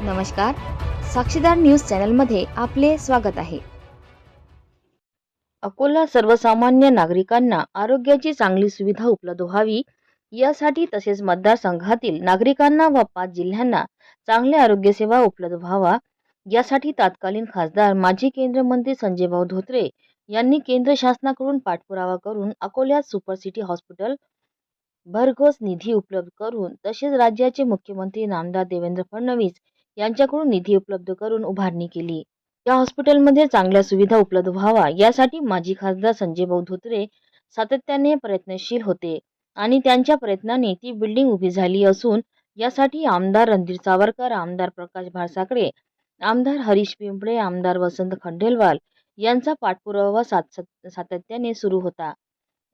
नमस्कार. साक्षीदार न्यूज चॅनलमध्ये आपले स्वागत आहे. अकोला सर्वसामान्य नागरिकांना आरोग्याची चांगली सुविधा उपलब्ध व्हावी यासाठी तसेच मतदारसंघातील नागरिकांना व पाच जिल्ह्यांना चांगल्या आरोग्यसेवा उपलब्ध व्हावा यासाठी तत्कालीन खासदार माजी केंद्रीय मंत्री संजय भाऊ धोत्रे यांनी केंद्र शासनाकडून पाठपुरावा करून अकोल्यात सुपर सिटी हॉस्पिटल भरघोस निधी उपलब्ध करून तसेच राज्याचे मुख्यमंत्री नामदार देवेंद्र फडणवीस यांच्याकडून निधी उपलब्ध करून उभारणी केली. या हॉस्पिटलमध्ये चांगल्या सुविधा उपलब्ध व्हावा यासाठी माजी खासदार संजय भाऊ धोत्रे सातत्याने प्रयत्नशील होते आणि त्यांच्या प्रयत्नाने ती बिल्डिंग उभी झाली असून यासाठी आमदार रणधीर सावरकर आमदार प्रकाश भाळसाकडे आमदार हरीश पिंपळे आमदार वसंत खंडेलवाल यांचा पाठपुरावा सात सातत्याने सुरू होता.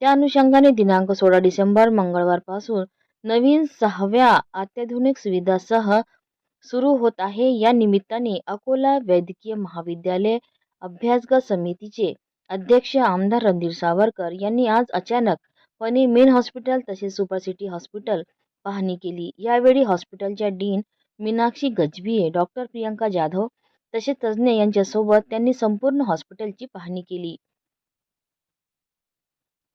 त्या अनुषंगाने दिनांक सोळा डिसेंबर मंगळवारपासून नवीन सहाव्या अत्याधुनिक सुविधासह सुरू होत आहे. या निमित्ताने अकोला वैद्यकीय महाविद्यालय अभ्यासगत समितीचे अध्यक्ष आमदार रणधीर सावरकर यांनी आज अचानकपणे मेन हॉस्पिटल तसेच सुपर सिटी हॉस्पिटल पाहणी केली. यावेळी हॉस्पिटलच्या डीन मीनाक्षी गजभिये डॉक्टर प्रियंका जाधव तसेच तज्ज्ञ यांच्यासोबत त्यांनी संपूर्ण हॉस्पिटलची पाहणी केली.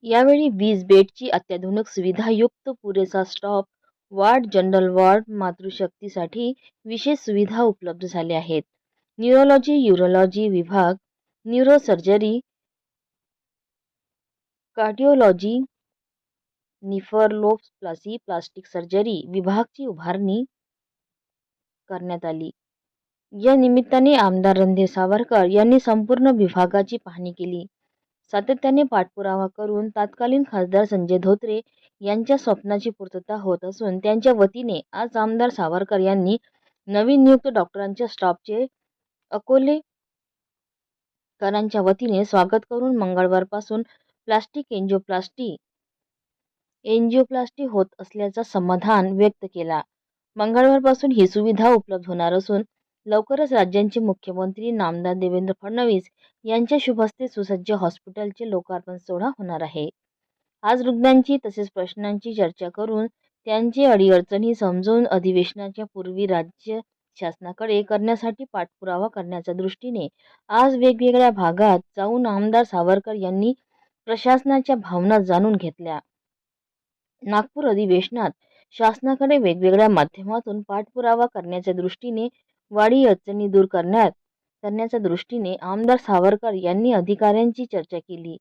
यावेळी वीस बेडची अत्याधुनिक सुविधायुक्त पुरेसा स्टॉप वार्ड जनरल वॉर्ड मातृशक्तीसाठी विशेष सुविधा उपलब्ध झाल्या आहेत. न्यूरोलॉजी युरोलॉजी विभाग न्यूरोसर्जरी कार्डिओलॉजी निफरलोप्लासी प्लास्टिक सर्जरी विभागची उभारणी करण्यात आली. या निमित्ताने आमदार रणधीर सावरकर यांनी संपूर्ण विभागाची पाहणी केली. सातत्याने पाठपुरावा करून तत्कालीन खासदार संजय धोत्रे यांच्या स्वप्नाची पूर्तता होत असून त्यांच्या वतीने आज आमदार सावरकर यांनी नवीन नियुक्त डॉक्टरांच्या स्टाफचे अकोलेकरांच्या वतीने स्वागत करून मंगळवारपासून प्लास्टिक एन्जिओप्लास्टी एन्जिओप्लास्टी होत असल्याचा समाधान व्यक्त केला. मंगळवारपासून ही सुविधा उपलब्ध होणार असून लवकरच राज्यांचे मुख्यमंत्री नामदार देवेंद्र फडणवीस यांच्या शुभस्ते सुसज्ज हॉस्पिटलचे लोकार्पण सोहळा होणार आहे. आज रुग्णांची तसेच प्रश्नांची चर्चा करून त्यांची अडीअडचणी समजून अधिवेशनाच्या पूर्वी राज्य शासनाकडे करण्यासाठी पाठपुरावा करण्याच्या दृष्टीने आज वेगवेगळ्या भागात जाऊन आमदार सावरकर यांनी प्रशासनाच्या भावना जाणून घेतल्या. नागपूर अधिवेशनात शासनाकडे वेगवेगळ्या माध्यमातून पाठपुरावा करण्याच्या दृष्टीने वाढी अडचणी दूर करण्यात करण्याच्या दृष्टीने आमदार सावरकर यांनी अधिकाऱ्यांची चर्चा केली.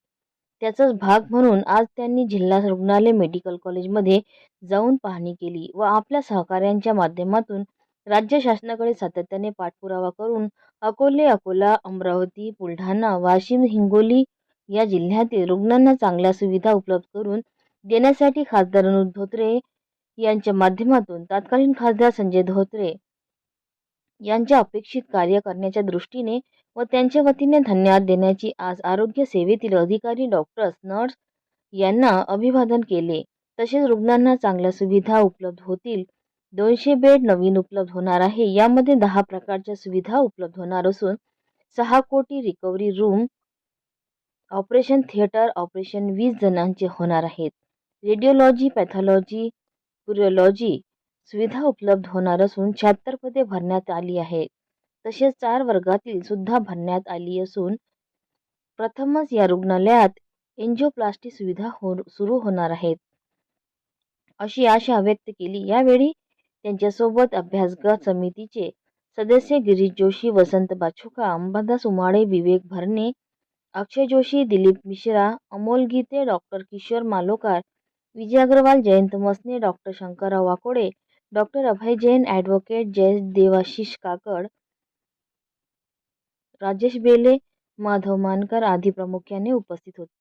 त्याचाच भाग म्हणून आज त्यांनी जिल्हा रुग्णालय मेडिकल कॉलेजमध्ये जाऊन पाहणी केली व आपल्या सहकाऱ्यांच्या माध्यमातून राज्य शासनाकडे सातत्याने पाठपुरावा करून अकोले अकोला अमरावती बुलढाणा वाशिम हिंगोली या जिल्ह्यातील रुग्णांना चांगल्या सुविधा उपलब्ध करून देण्यासाठी खासदार अनुज धोत्रे यांच्या माध्यमातून तत्कालीन खासदार संजय धोत्रे यांच्या अपेक्षित कार्य करण्याच्या दृष्टीने व त्यांच्या वतीने धन्यवाद देण्याची आज आरोग्य सेवेतील अधिकारी डॉक्टर्स नर्स यांना अभिवादन केले. तसेच रुग्णांना चांगल्या सुविधा उपलब्ध होतील. दोनशे बेड नवीन उपलब्ध होणार आहे. यामध्ये दहा प्रकारच्या सुविधा उपलब्ध होणार असून सहा कोटी recovery room operation theatre operation वीस जणांचे होणार आहेत. रेडिओलॉजी पॅथॉलॉजी पुरिओलॉजी सुविधा उपलब्ध होणार असून शहात्तर पदे भरण्यात आली आहेत. तसेच चार वर्गातील सुद्धा भरण्यात आली असून प्रथमच या रुग्णालयात एन्जिओप्लास्टी सुविधा हो सुरू होणार आहेत. अशी आशा व्यक्त केली. यावेळी त्यांच्यासोबत अभ्यासगत समितीचे सदस्य Girish Joshi Vasant Bachhuka Ambadas Umale Vivek Bharne Akshay Joshi Dilip Mishra Amol Gite doctor Kishor Malokar Vijay Agrawal Jayant Masne doctor Shankarrao Wakode doctor Abhay Jain advocate Jay Devashish Kakad Rajesh Bele Madhav मानकर आदी प्रामुख्याने उपस्थित होते.